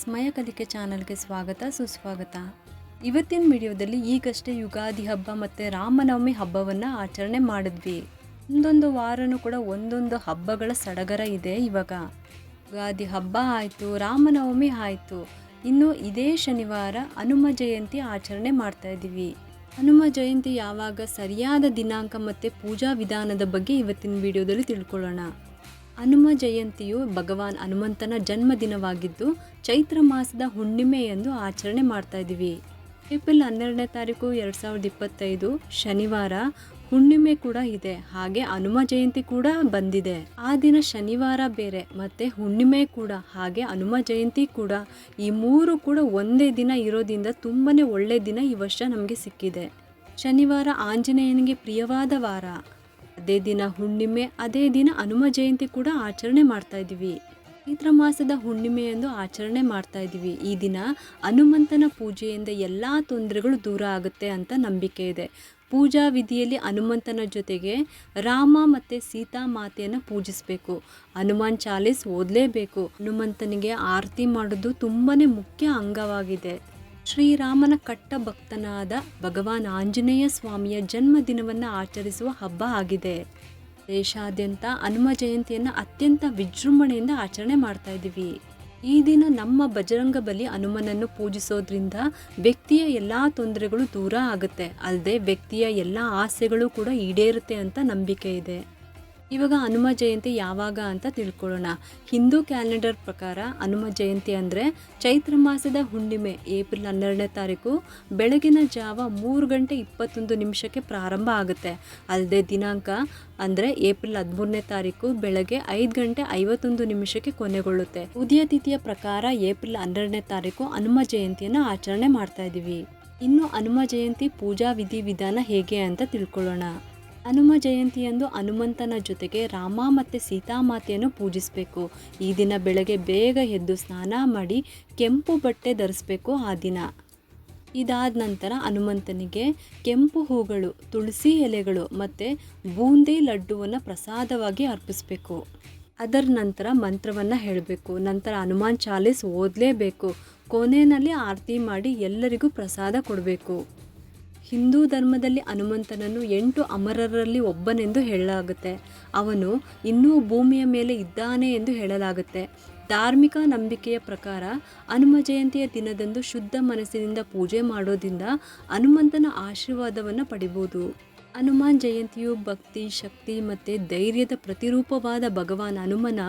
ಸ್ಮಯ ಕಲಿಕೆ ಚಾನಲ್ಗೆ ಸ್ವಾಗತ, ಸುಸ್ವಾಗತ. ಇವತ್ತಿನ ವಿಡಿಯೋದಲ್ಲಿ ಈಗಷ್ಟೇ ಯುಗಾದಿ ಹಬ್ಬ ಮತ್ತು ರಾಮನವಮಿ ಹಬ್ಬವನ್ನು ಆಚರಣೆ ಮಾಡಿದ್ವಿ. ಒಂದೊಂದು ವಾರನೂ ಕೂಡ ಒಂದೊಂದು ಹಬ್ಬಗಳ ಸಡಗರ ಇದೆ ಇವಾಗ. ಯುಗಾದಿ ಹಬ್ಬ ಆಯಿತು, ರಾಮನವಮಿ ಆಯಿತು. ಇನ್ನು ಇದೇ ಶನಿವಾರ ಹನುಮ ಜಯಂತಿ ಆಚರಣೆ ಮಾಡ್ತಾ ಇದ್ದೀವಿ. ಹನುಮ ಜಯಂತಿ ಯಾವಾಗ ಸರಿಯಾದ ದಿನಾಂಕ ಮತ್ತು ಪೂಜಾ ವಿಧಾನದ ಬಗ್ಗೆ ಇವತ್ತಿನ ವಿಡಿಯೋದಲ್ಲಿ ತಿಳ್ಕೊಳ್ಳೋಣ. ಹನುಮ ಜಯಂತಿಯು ಭಗವಾನ್ ಹನುಮಂತನ ಜನ್ಮದಿನವಾಗಿದ್ದು ಚೈತ್ರ ಮಾಸದ ಹುಣ್ಣಿಮೆಯಂದು ಆಚರಣೆ ಮಾಡ್ತಾ ಇದ್ದೀವಿ. ಏಪ್ರಿಲ್ ಹನ್ನೆರಡನೇ ತಾರೀಕು ಎರಡು ಸಾವಿರದ ಇಪ್ಪತ್ತೈದು ಶನಿವಾರ ಹುಣ್ಣಿಮೆ ಕೂಡ ಇದೆ. ಹಾಗೆ ಹನುಮ ಜಯಂತಿ ಕೂಡ ಬಂದಿದೆ. ಆ ದಿನ ಶನಿವಾರ ಬೇರೆ, ಮತ್ತೆ ಹುಣ್ಣಿಮೆ ಕೂಡ, ಹಾಗೆ ಹನುಮ ಜಯಂತಿ ಕೂಡ. ಈ ಮೂರು ಕೂಡ ಒಂದೇ ದಿನ ಇರೋದ್ರಿಂದ ತುಂಬಾ ಒಳ್ಳೆ ದಿನ ಈ ವರ್ಷ ನಮಗೆ ಸಿಕ್ಕಿದೆ. ಶನಿವಾರ ಆಂಜನೇಯನಿಗೆ ಪ್ರಿಯವಾದ ವಾರ. ಅದೇ ದಿನ ಹುಣ್ಣಿಮೆ, ಅದೇ ದಿನ ಹನುಮ ಜಯಂತಿ ಕೂಡ ಆಚರಣೆ ಮಾಡ್ತಾ ಇದ್ದೀವಿ. ಚೈತ್ರ ಮಾಸದ ಹುಣ್ಣಿಮೆಯಂದು ಆಚರಣೆ ಮಾಡ್ತಾ ಇದ್ದೀವಿ. ಈ ದಿನ ಹನುಮಂತನ ಪೂಜೆಯಿಂದ ಎಲ್ಲ ತೊಂದರೆಗಳು ದೂರ ಆಗುತ್ತೆ ಅಂತ ನಂಬಿಕೆ ಇದೆ. ಪೂಜಾ ವಿಧಿಯಲ್ಲಿ ಹನುಮಂತನ ಜೊತೆಗೆ ರಾಮ ಮತ್ತು ಸೀತಾ ಮಾತೆಯನ್ನು ಪೂಜಿಸಬೇಕು. ಹನುಮಾನ್ ಚಾಲೀಸ್ ಓದಲೇಬೇಕು. ಹನುಮಂತನಿಗೆ ಆರತಿ ಮಾಡೋದು ತುಂಬಾ ಮುಖ್ಯ ಅಂಗವಾಗಿದೆ. ಶ್ರೀರಾಮನ ಕಟ್ಟ ಭಕ್ತನಾದ ಭಗವಾನ್ ಆಂಜನೇಯ ಸ್ವಾಮಿಯ ಜನ್ಮದಿನವನ್ನು ಆಚರಿಸುವ ಹಬ್ಬ ಆಗಿದೆ. ದೇಶಾದ್ಯಂತ ಹನುಮ ಜಯಂತಿಯನ್ನು ಅತ್ಯಂತ ವಿಜೃಂಭಣೆಯಿಂದ ಆಚರಣೆ ಮಾಡ್ತಾ ಇದ್ದೀವಿ. ಈ ದಿನ ನಮ್ಮ ಬಜರಂಗ ಬಲಿ ಹನುಮನನ್ನು ಪೂಜಿಸೋದ್ರಿಂದ ವ್ಯಕ್ತಿಯ ಎಲ್ಲ ತೊಂದರೆಗಳು ದೂರ ಆಗುತ್ತೆ. ಅಲ್ಲದೆ ವ್ಯಕ್ತಿಯ ಎಲ್ಲ ಆಸೆಗಳು ಕೂಡ ಈಡೇರುತ್ತೆ ಅಂತ ನಂಬಿಕೆ ಇದೆ. ಇವಾಗ ಹನುಮ ಜಯಂತಿ ಯಾವಾಗ ಅಂತ ತಿಳ್ಕೊಳ್ಳೋಣ. ಹಿಂದೂ ಕ್ಯಾಲೆಂಡರ್ ಪ್ರಕಾರ ಹನುಮ ಜಯಂತಿ ಅಂದರೆ ಚೈತ್ರ ಮಾಸದ ಹುಣ್ಣಿಮೆ, ಏಪ್ರಿಲ್ ಹನ್ನೆರಡನೇ ತಾರೀಕು, ಬೆಳಗಿನ ಜಾವ ಮೂರು ಗಂಟೆ ಇಪ್ಪತ್ತೊಂದು ನಿಮಿಷಕ್ಕೆ ಪ್ರಾರಂಭ ಆಗುತ್ತೆ. ಅಲ್ಲದೆ ದಿನಾಂಕ ಅಂದರೆ ಏಪ್ರಿಲ್ ಹದಿಮೂರನೇ ತಾರೀಕು, ಬೆಳಗ್ಗೆ ಐದು ಗಂಟೆ ಐವತ್ತೊಂದು ನಿಮಿಷಕ್ಕೆ ಕೊನೆಗೊಳ್ಳುತ್ತೆ. ಉದಯ ತಿಥಿಯ ಪ್ರಕಾರ ಏಪ್ರಿಲ್ ಹನ್ನೆರಡನೇ ತಾರೀಕು ಹನುಮ ಜಯಂತಿಯನ್ನು ಆಚರಣೆ ಮಾಡ್ತಾ ಇದ್ದೀವಿ ಇನ್ನು ಹನುಮ ಜಯಂತಿ ಪೂಜಾ ವಿಧಿವಿಧಾನ ಹೇಗೆ ಅಂತ ತಿಳ್ಕೊಳ್ಳೋಣ. ಹನುಮ ಜಯಂತಿಯಂದು ಹನುಮಂತನ ಜೊತೆಗೆ ರಾಮ ಮತ್ತು ಸೀತಾಮಾತೆಯನ್ನು ಪೂಜಿಸಬೇಕು. ಈ ದಿನ ಬೆಳಗ್ಗೆ ಬೇಗ ಎದ್ದು ಸ್ನಾನ ಮಾಡಿ ಕೆಂಪು ಬಟ್ಟೆ ಧರಿಸ್ಬೇಕು ಆ ದಿನ. ಇದಾದ ನಂತರ ಹನುಮಂತನಿಗೆ ಕೆಂಪು ಹೂಗಳು, ತುಳಸಿ ಎಲೆಗಳು ಮತ್ತು ಬೂಂದಿ ಲಡ್ಡುವನ್ನು ಪ್ರಸಾದವಾಗಿ ಅರ್ಪಿಸಬೇಕು. ಅದರ ನಂತರ ಮಂತ್ರವನ್ನು ಹೇಳಬೇಕು. ನಂತರ ಹನುಮಾನ್ ಚಾಲೀಸ್ ಓದಲೇಬೇಕು. ಕೊನೆಯಲ್ಲಿ ಆರತಿ ಮಾಡಿ ಎಲ್ಲರಿಗೂ ಪ್ರಸಾದ ಕೊಡಬೇಕು. ಹಿಂದೂ ಧರ್ಮದಲ್ಲಿ ಹನುಮಂತನನ್ನು ಎಂಟು ಅಮರರಲ್ಲಿ ಒಬ್ಬನೆಂದು ಹೇಳಲಾಗುತ್ತೆ. ಅವನು ಇನ್ನೂ ಭೂಮಿಯ ಮೇಲೆ ಇದ್ದಾನೆ ಎಂದು ಹೇಳಲಾಗುತ್ತೆ. ಧಾರ್ಮಿಕ ನಂಬಿಕೆಯ ಪ್ರಕಾರ ಹನುಮ ಜಯಂತಿಯ ದಿನದಂದು ಶುದ್ಧ ಮನಸ್ಸಿನಿಂದ ಪೂಜೆ ಮಾಡೋದ್ರಿಂದ ಹನುಮಂತನ ಆಶೀರ್ವಾದವನ್ನು ಪಡಿಬೋದು. ಹನುಮಾನ್ ಜಯಂತಿಯು ಭಕ್ತಿ, ಶಕ್ತಿ ಮತ್ತು ಧೈರ್ಯದ ಪ್ರತಿರೂಪವಾದ ಭಗವಾನ್ ಹನುಮನ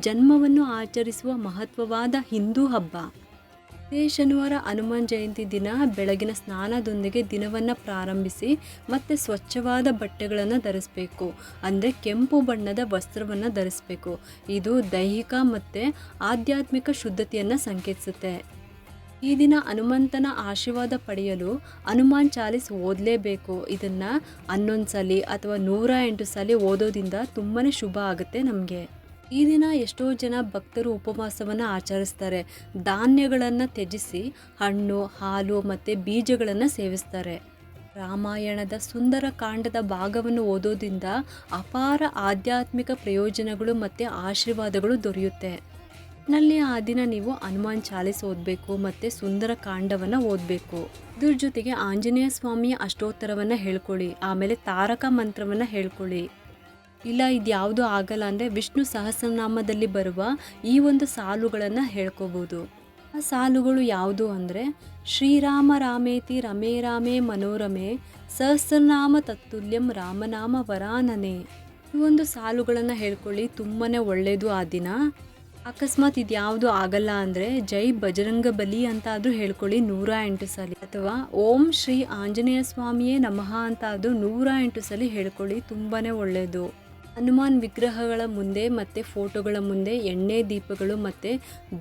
ಜನ್ಮವನ್ನು ಆಚರಿಸುವ ಮಹತ್ವವಾದ ಹಿಂದೂ ಹಬ್ಬ. ಇದೇ ಶನಿವಾರ ಹನುಮಾನ್ ಜಯಂತಿ ದಿನ. ಬೆಳಗಿನ ಸ್ನಾನದೊಂದಿಗೆ ದಿನವನ್ನು ಪ್ರಾರಂಭಿಸಿ ಮತ್ತು ಸ್ವಚ್ಛವಾದ ಬಟ್ಟೆಗಳನ್ನು ಧರಿಸಬೇಕು. ಅಂದರೆ ಕೆಂಪು ಬಣ್ಣದ ವಸ್ತ್ರವನ್ನು ಧರಿಸಬೇಕು. ಇದು ದೈಹಿಕ ಮತ್ತು ಆಧ್ಯಾತ್ಮಿಕ ಶುದ್ಧತೆಯನ್ನು ಸಂಕೇತಿಸುತ್ತೆ. ಈ ದಿನ ಹನುಮಂತನ ಆಶೀರ್ವಾದ ಪಡೆಯಲು ಹನುಮಾನ್ ಚಾಲೀಸ್ ಓದಲೇಬೇಕು. ಇದನ್ನು ಹನ್ನೊಂದು ಸಲ ಅಥವಾ ನೂರ ಎಂಟು ಸಲ ಓದೋದಿಂದ ತುಂಬಾ ಶುಭ ಆಗುತ್ತೆ ನಮಗೆ. ಈ ದಿನ ಎಷ್ಟೋ ಜನ ಭಕ್ತರು ಉಪವಾಸವನ್ನು ಆಚರಿಸ್ತಾರೆ. ಧಾನ್ಯಗಳನ್ನು ತ್ಯಜಿಸಿ, ಹಣ್ಣು, ಹಾಲು ಮತ್ತು ಬೀಜಗಳನ್ನು ಸೇವಿಸ್ತಾರೆ. ರಾಮಾಯಣದ ಸುಂದರ ಕಾಂಡದ ಭಾಗವನ್ನು ಓದೋದ್ರಿಂದ ಅಪಾರ ಆಧ್ಯಾತ್ಮಿಕ ಪ್ರಯೋಜನಗಳು ಮತ್ತು ಆಶೀರ್ವಾದಗಳು ದೊರೆಯುತ್ತೆ. ನಲ್ಲಿ ಆ ದಿನ ನೀವು ಹನುಮಾನ್ ಚಾಲೀಸ್ ಓದಬೇಕು ಮತ್ತು ಸುಂದರ ಕಾಂಡವನ್ನು ಓದಬೇಕು. ಇದ್ರ ಜೊತೆಗೆ ಆಂಜನೇಯ ಸ್ವಾಮಿಯ ಅಷ್ಟೋತ್ತರವನ್ನು ಹೇಳ್ಕೊಳ್ಳಿ, ಆಮೇಲೆ ತಾರಕ ಮಂತ್ರವನ್ನು ಹೇಳ್ಕೊಳ್ಳಿ. ಇಲ್ಲ ಇದು ಯಾವುದು ಆಗಲ್ಲ ಅಂದರೆ ವಿಷ್ಣು ಸಹಸ್ರನಾಮದಲ್ಲಿ ಬರುವ ಈ ಒಂದು ಸಾಲುಗಳನ್ನು ಹೇಳ್ಕೋಬೋದು. ಆ ಸಾಲುಗಳು ಯಾವುದು ಅಂದರೆ, ಶ್ರೀರಾಮ ರಾಮೇತಿ ರಮೇ ರಾಮೇ ಮನೋರಮೆ ಸಹಸ್ರನಾಮ ತತ್ತುಲ್ಯಂ ರಾಮನಾಮ ವರಾನನೆ. ಈ ಒಂದು ಸಾಲುಗಳನ್ನು ಹೇಳ್ಕೊಳ್ಳಿ ತುಂಬಾ ಒಳ್ಳೆಯದು ಆ ದಿನ. ಅಕಸ್ಮಾತ್ ಇದು ಯಾವುದು ಆಗಲ್ಲ ಅಂದರೆ ಜೈ ಬಜರಂಗ ಬಲಿ ಅಂತ ಆದರೂ ಹೇಳ್ಕೊಳ್ಳಿ, ನೂರ ಎಂಟು ಸಲ. ಅಥವಾ ಓಂ ಶ್ರೀ ಆಂಜನೇಯ ಸ್ವಾಮಿಯೇ ನಮಃ ಅಂತ ಆದರೂ ನೂರ ಎಂಟು ಸಲ ಹೇಳ್ಕೊಳ್ಳಿ ತುಂಬಾ ಒಳ್ಳೆಯದು ಹನುಮಾನ್ ವಿಗ್ರಹಗಳ ಮುಂದೆ ಮತ್ತು ಫೋಟೋಗಳ ಮುಂದೆ ಎಣ್ಣೆ ದೀಪಗಳು ಮತ್ತು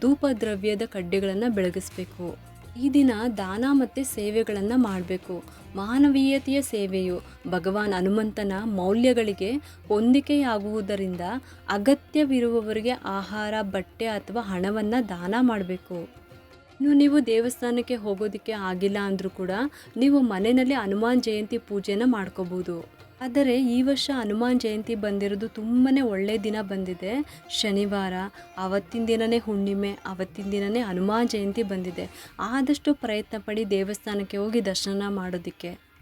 ಧೂಪ ದ್ರವ್ಯದ ಕಡ್ಡಿಗಳನ್ನು ಬೆಳಗಿಸಬೇಕು. ಈ ದಿನ ದಾನ ಮತ್ತು ಸೇವೆಗಳನ್ನು ಮಾಡಬೇಕು. ಮಾನವೀಯತೆಯ ಸೇವೆಯು ಭಗವಾನ್ ಹನುಮಂತನ ಮೌಲ್ಯಗಳಿಗೆ ಹೊಂದಿಕೆಯಾಗುವುದರಿಂದ ಅಗತ್ಯವಿರುವವರಿಗೆ ಆಹಾರ, ಬಟ್ಟೆ ಅಥವಾ ಹಣವನ್ನು ದಾನ ಮಾಡಬೇಕು. ಇನ್ನು ನೀವು ದೇವಸ್ಥಾನಕ್ಕೆ ಹೋಗೋದಕ್ಕೆ ಆಗಿಲ್ಲ ಅಂದರೂ ಕೂಡ ನೀವು ಮನೆಯಲ್ಲಿ ಹನುಮಾನ್ ಜಯಂತಿ ಪೂಜೆನ ಮಾಡ್ಕೋಬೋದು. ಆದರೆ ಈ ವರ್ಷ ಹನುಮಾನ್ ಜಯಂತಿ ಬಂದಿರೋದು ತುಂಬಾ ಒಳ್ಳೆಯ ದಿನ ಬಂದಿದೆ. ಶನಿವಾರ, ಆವತ್ತಿನ ದಿನವೇ ಹುಣ್ಣಿಮೆ, ಆವತ್ತಿನ ದಿನವೇ ಹನುಮಾನ್ ಜಯಂತಿ ಬಂದಿದೆ. ಆದಷ್ಟು ಪ್ರಯತ್ನ ಪಡಿ ದೇವಸ್ಥಾನಕ್ಕೆ ಹೋಗಿ ದರ್ಶನ ಮಾಡೋದಕ್ಕೆ.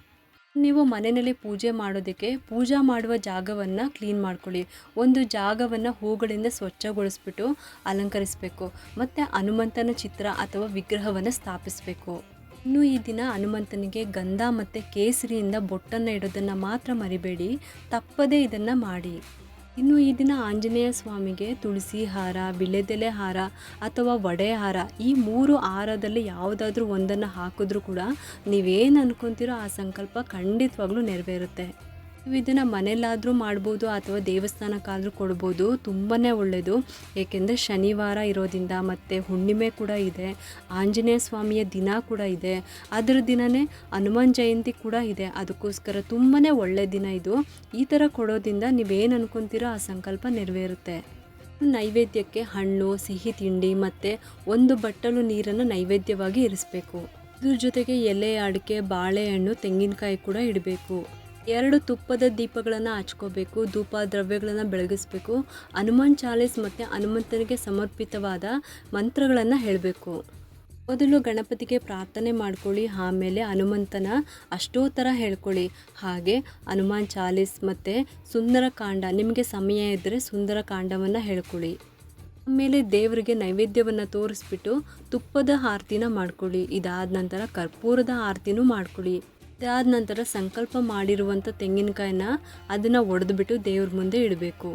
ನೀವು ಮನೆಯಲ್ಲಿ ಪೂಜೆ ಮಾಡೋದಕ್ಕೆ ಪೂಜಾ ಮಾಡುವ ಜಾಗವನ್ನು ಕ್ಲೀನ್ ಮಾಡ್ಕೊಳ್ಳಿ. ಒಂದು ಜಾಗವನ್ನು ಹೂಗಳಿಂದ ಸ್ವಚ್ಛಗೊಳಿಸ್ಬಿಟ್ಟು ಅಲಂಕರಿಸಬೇಕು. ಮತ್ತು ಹನುಮಂತನ ಚಿತ್ರ ಅಥವಾ ವಿಗ್ರಹವನ್ನು ಸ್ಥಾಪಿಸಬೇಕು. ಇನ್ನು ಈ ದಿನ ಹನುಮಂತನಿಗೆ ಗಂಧ ಮತ್ತು ಕೇಸರಿಯಿಂದ ಬೊಟ್ಟನ್ನು ಇಡೋದನ್ನು ಮಾತ್ರ ಮರಿಬೇಡಿ, ತಪ್ಪದೇ ಇದನ್ನು ಮಾಡಿ. ಇನ್ನು ಈ ದಿನ ಆಂಜನೇಯ ಸ್ವಾಮಿಗೆ ತುಳಸಿ ಹಾರ, ಬಿಳೆದೆಲೆ ಹಾರ ಅಥವಾ ವಡೆ ಹಾರ ಈ ಮೂರು ಹಾರದಲ್ಲಿ ಯಾವುದಾದ್ರೂ ಒಂದನ್ನು ಹಾಕಿದ್ರೂ ಕೂಡ ನೀವೇನು ಅನ್ಕೊತೀರೋ ಆ ಸಂಕಲ್ಪ ಖಂಡಿತವಾಗ್ಲೂ ನೆರವೇರುತ್ತೆ. ನೀವು ಇದನ್ನು ಮನೆಯಲ್ಲಾದರೂ ಮಾಡ್ಬೋದು ಅಥವಾ ದೇವಸ್ಥಾನಕ್ಕಾದರೂ ಕೊಡ್ಬೋದು ತುಂಬಾ ಒಳ್ಳೆಯದು ಏಕೆಂದರೆ ಶನಿವಾರ ಇರೋದ್ರಿಂದ ಮತ್ತು ಹುಣ್ಣಿಮೆ ಕೂಡ ಇದೆ, ಆಂಜನೇಯ ಸ್ವಾಮಿಯ ದಿನ ಕೂಡ ಇದೆ. ಅದರ ದಿನವೇ ಹನುಮಾನ್ ಜಯಂತಿ ಕೂಡ ಇದೆ. ಅದಕ್ಕೋಸ್ಕರ ತುಂಬಾ ಒಳ್ಳೆಯ ದಿನ ಇದು. ಈ ಥರ ಕೊಡೋದ್ರಿಂದ ನೀವೇನು ಅನ್ಕೊತೀರೋ ಆ ಸಂಕಲ್ಪ ನೆರವೇರುತ್ತೆ. ನೈವೇದ್ಯಕ್ಕೆ ಹಣ್ಣು, ಸಿಹಿ ತಿಂಡಿ ಮತ್ತು ಒಂದು ಬಟ್ಟಲು ನೀರನ್ನು ನೈವೇದ್ಯವಾಗಿ ಇರಿಸಬೇಕು. ಇದ್ರ ಜೊತೆಗೆ ಎಲೆ, ಅಡಿಕೆ, ಬಾಳೆಹಣ್ಣು, ತೆಂಗಿನಕಾಯಿ ಕೂಡ ಇಡಬೇಕು. ಎರಡು ತುಪ್ಪದ ದೀಪಗಳನ್ನು ಹಚ್ಕೋಬೇಕು, ಧೂಪ ದ್ರವ್ಯಗಳನ್ನು ಬೆಳಗಿಸ್ಬೇಕು, ಹನುಮಾನ್ ಚಾಲೀಸ್ ಮತ್ತು ಹನುಮಂತನಿಗೆ ಸಮರ್ಪಿತವಾದ ಮಂತ್ರಗಳನ್ನು ಹೇಳಬೇಕು. ಮೊದಲು ಗಣಪತಿಗೆ ಪ್ರಾರ್ಥನೆ ಮಾಡ್ಕೊಳ್ಳಿ, ಆಮೇಲೆ ಹನುಮಂತನ ಅಷ್ಟೋತ್ತರ ಹೇಳ್ಕೊಳ್ಳಿ. ಹಾಗೆ ಹನುಮಾನ್ ಚಾಲೀಸ್ ಮತ್ತು ಸುಂದರಕಾಂಡ, ನಿಮಗೆ ಸಮಯ ಇದ್ದರೆ ಸುಂದರಕಾಂಡವನ್ನು ಹೇಳ್ಕೊಳ್ಳಿ. ಆಮೇಲೆ ದೇವರಿಗೆ ನೈವೇದ್ಯವನ್ನು ತೋರಿಸ್ಬಿಟ್ಟು ತುಪ್ಪದ ಆರತಿನ ಮಾಡ್ಕೊಳ್ಳಿ. ಇದಾದ ನಂತರ ಕರ್ಪೂರದ ಆರತಿನೂ ಮಾಡ್ಕೊಳ್ಳಿ. ಇದಾದ ನಂತರ ಸಂಕಲ್ಪ ಮಾಡಿರುವಂಥ ತೆಂಗಿನಕಾಯಿನ ಅದನ್ನು ಒಡೆದ್ಬಿಟ್ಟು ದೇವ್ರ ಮುಂದೆ ಇಡಬೇಕು.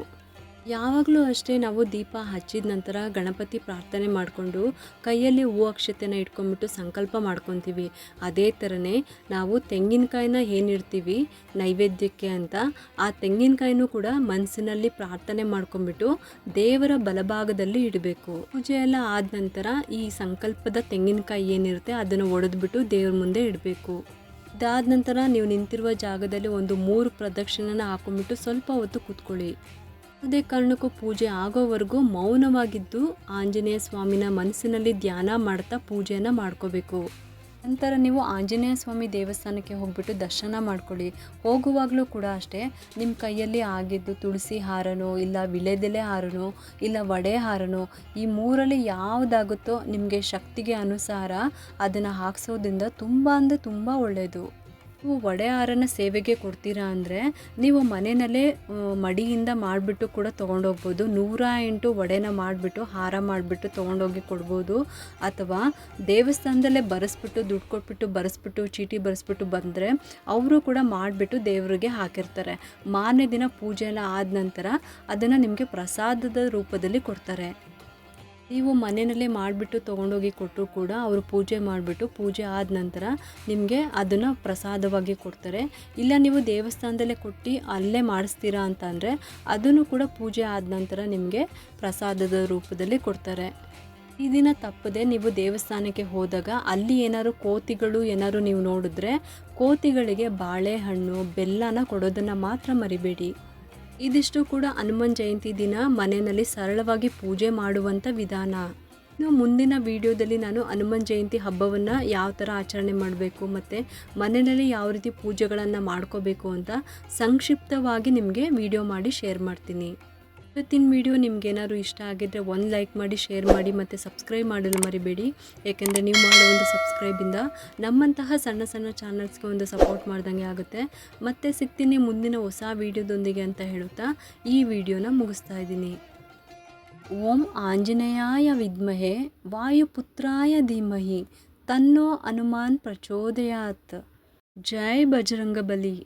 ಯಾವಾಗಲೂ ಅಷ್ಟೇ ನಾವು ದೀಪ ಹಚ್ಚಿದ ನಂತರ ಗಣಪತಿ ಪ್ರಾರ್ಥನೆ ಮಾಡಿಕೊಂಡು ಕೈಯಲ್ಲಿ ಹೂ ಅಕ್ಷತೆನ ಇಟ್ಕೊಂಡ್ಬಿಟ್ಟು ಸಂಕಲ್ಪ ಮಾಡ್ಕೊತೀವಿ. ಅದೇ ಥರನೇ ನಾವು ತೆಂಗಿನಕಾಯಿನ ಏನಿಡ್ತೀವಿ ನೈವೇದ್ಯಕ್ಕೆ ಅಂತ. ಆ ತೆಂಗಿನಕಾಯಿನೂ ಕೂಡ ಮನಸ್ಸಿನಲ್ಲಿ ಪ್ರಾರ್ಥನೆ ಮಾಡ್ಕೊಂಡ್ಬಿಟ್ಟು ದೇವರ ಬಲಭಾಗದಲ್ಲಿ ಇಡಬೇಕು. ಪೂಜೆ ಎಲ್ಲ ಆದ ನಂತರ ಈ ಸಂಕಲ್ಪದ ತೆಂಗಿನಕಾಯಿ ಏನಿರುತ್ತೆ ಅದನ್ನು ಒಡೆದ್ಬಿಟ್ಟು ದೇವ್ರ ಮುಂದೆ ಇಡಬೇಕು. ಇದಾದ ನಂತರ ನೀವು ನಿಂತಿರುವ ಜಾಗದಲ್ಲಿ ಒಂದು ಮೂರು ಪ್ರದಕ್ಷಿಣೆನ ಹಾಕೊಂಡ್ಬಿಟ್ಟು ಸ್ವಲ್ಪ ಹೊತ್ತು ಕೂತ್ಕೊಳ್ಳಿ. ಅದೇ ಕಾರಣಕ್ಕೂ ಪೂಜೆ ಆಗೋವರೆಗೂ ಮೌನವಾಗಿದ್ದು ಆಂಜನೇಯ ಸ್ವಾಮಿನ ಮನಸ್ಸಿನಲ್ಲಿ ಧ್ಯಾನ ಮಾಡ್ತಾ ಪೂಜೆಯನ್ನು ಮಾಡ್ಕೋಬೇಕು. ನಂತರ ನೀವು ಆಂಜನೇಯ ಸ್ವಾಮಿ ದೇವಸ್ಥಾನಕ್ಕೆ ಹೋಗ್ಬಿಟ್ಟು ದರ್ಶನ ಮಾಡ್ಕೊಳ್ಳಿ. ಹೋಗುವಾಗಲೂ ಕೂಡ ಅಷ್ಟೇ ನಿಮ್ಮ ಕೈಯಲ್ಲಿ ಆಗಿದ್ದು ತುಳಸಿ ಹಾರನೋ, ಇಲ್ಲ ವಿಳೆದೆಲೆ ಹಾರನೋ, ಇಲ್ಲ ವಡೆ ಹಾರನೋ, ಈ ಮೂರಲ್ಲಿ ಯಾವುದಾಗುತ್ತೋ ನಿಮಗೆ ಶಕ್ತಿಗೆ ಅನುಸಾರ ಅದನ್ನು ಹಾಕ್ಸೋದ್ರಿಂದ ತುಂಬ ಅಂದರೆ ತುಂಬ ಒಳ್ಳೆಯದು ನೀವು ವಡೆ ಹಾರನ ಸೇವೆಗೆ ಕೊಡ್ತೀರಾ ಅಂದರೆ ನೀವು ಮನೆಯಲ್ಲೇ ಮಡಿಯಿಂದ ಮಾಡಿಬಿಟ್ಟು ಕೂಡ ತೊಗೊಂಡೋಗ್ಬೋದು. ನೂರ ಎಂಟು ವಡೆನ ಮಾಡಿಬಿಟ್ಟು, ಹಾರ ಮಾಡಿಬಿಟ್ಟು ತೊಗೊಂಡೋಗಿ ಕೊಡ್ಬೋದು. ಅಥವಾ ದೇವಸ್ಥಾನದಲ್ಲೇ ಬರೆಸ್ಬಿಟ್ಟು, ದುಡ್ಡು ಕೊಟ್ಬಿಟ್ಟು, ಬರೆಸ್ಬಿಟ್ಟು, ಚೀಟಿ ಬರೆಸ್ಬಿಟ್ಟು ಬಂದರೆ ಅವರು ಕೂಡ ಮಾಡಿಬಿಟ್ಟು ದೇವರಿಗೆ ಹಾಕಿರ್ತಾರೆ. ಮಾರನೇ ದಿನ ಪೂಜೆ ಎಲ್ಲ ಆದ ನಂತರ ಅದನ್ನು ನಿಮಗೆ ಪ್ರಸಾದದ ರೂಪದಲ್ಲಿ ಕೊಡ್ತಾರೆ. ನೀವು ಮನೆಯಲ್ಲೇ ಮಾಡಿಬಿಟ್ಟು ತೊಗೊಂಡೋಗಿ ಕೊಟ್ಟರು ಕೂಡ ಅವರು ಪೂಜೆ ಮಾಡಿಬಿಟ್ಟು ಪೂಜೆ ಆದ ನಂತರ ನಿಮಗೆ ಅದನ್ನು ಪ್ರಸಾದವಾಗಿ ಕೊಡ್ತಾರೆ. ಇಲ್ಲ ನೀವು ದೇವಸ್ಥಾನದಲ್ಲೇ ಕೊಟ್ಟು ಅಲ್ಲೇ ಮಾಡಿಸ್ತೀರಾ ಅಂತಂದರೆ ಅದನ್ನು ಕೂಡ ಪೂಜೆ ಆದ ನಂತರ ನಿಮಗೆ ಪ್ರಸಾದದ ರೂಪದಲ್ಲಿ ಕೊಡ್ತಾರೆ. ಈ ದಿನ ತಪ್ಪದೆ ನೀವು ದೇವಸ್ಥಾನಕ್ಕೆ ಹೋದಾಗ ಅಲ್ಲಿ ಏನಾದ್ರು ಕೋತಿಗಳು ಏನಾದ್ರು ನೀವು ನೋಡಿದ್ರೆ ಕೋತಿಗಳಿಗೆ ಬಾಳೆಹಣ್ಣು, ಬೆಲ್ಲನ ಕೊಡೋದನ್ನು ಮಾತ್ರ ಮರಿಬೇಡಿ. ಇದಿಷ್ಟು ಕೂಡ ಹನುಮಾನ್ ಜಯಂತಿ ದಿನ ಮನೆಯಲ್ಲಿ ಸರಳವಾಗಿ ಪೂಜೆ ಮಾಡುವಂಥ ವಿಧಾನ. ಇನ್ನು ಮುಂದಿನ ವಿಡಿಯೋದಲ್ಲಿ ನಾನು ಹನುಮಾನ್ ಜಯಂತಿ ಹಬ್ಬವನ್ನು ಯಾವ ಥರ ಆಚರಣೆ ಮಾಡಬೇಕು ಮತ್ತು ಮನೆಯಲ್ಲಿ ಯಾವ ರೀತಿ ಪೂಜೆಗಳನ್ನು ಮಾಡ್ಕೋಬೇಕು ಅಂತ ಸಂಕ್ಷಿಪ್ತವಾಗಿ ನಿಮಗೆ ವಿಡಿಯೋ ಮಾಡಿ ಶೇರ್ ಮಾಡ್ತೀನಿ. ಇವತ್ತಿನ ವಿಡಿಯೋ ನಿಮ್ಗೇನಾದ್ರು ಇಷ್ಟ ಆಗಿದ್ದರೆ ಒಂದು ಲೈಕ್ ಮಾಡಿ ಶೇರ್ ಮಾಡಿ ಮತ್ತು ಸಬ್ಸ್ಕ್ರೈಬ್ ಮಾಡಲು ಮರಿಬೇಡಿ. ಏಕೆಂದರೆ ನೀವು ಮಾಡೋ ಒಂದು ಸಬ್ಸ್ಕ್ರೈಬಿಂದ ನಮ್ಮಂತಹ ಸಣ್ಣ ಸಣ್ಣ ಚಾನಲ್ಸ್ಗೆ ಒಂದು ಸಪೋರ್ಟ್ ಮಾಡ್ದಂಗೆ ಆಗುತ್ತೆ. ಮತ್ತೆ ಸಿಗ್ತೀನಿ ಮುಂದಿನ ಹೊಸ ವಿಡಿಯೋದೊಂದಿಗೆ ಅಂತ ಹೇಳುತ್ತಾ ಈ ವಿಡಿಯೋನ ಮುಗಿಸ್ತಾ ಇದ್ದೀನಿ. ಓಂ ಆಂಜನೇಯಾಯ ವಿದ್ಮಹೆ, ವಾಯುಪುತ್ರಾಯ ಧೀಮಹಿ, ತನ್ನೋ ಹನುಮಾನ್ ಪ್ರಚೋದಯಾತ್. ಜೈ ಬಜರಂಗಬಲಿ.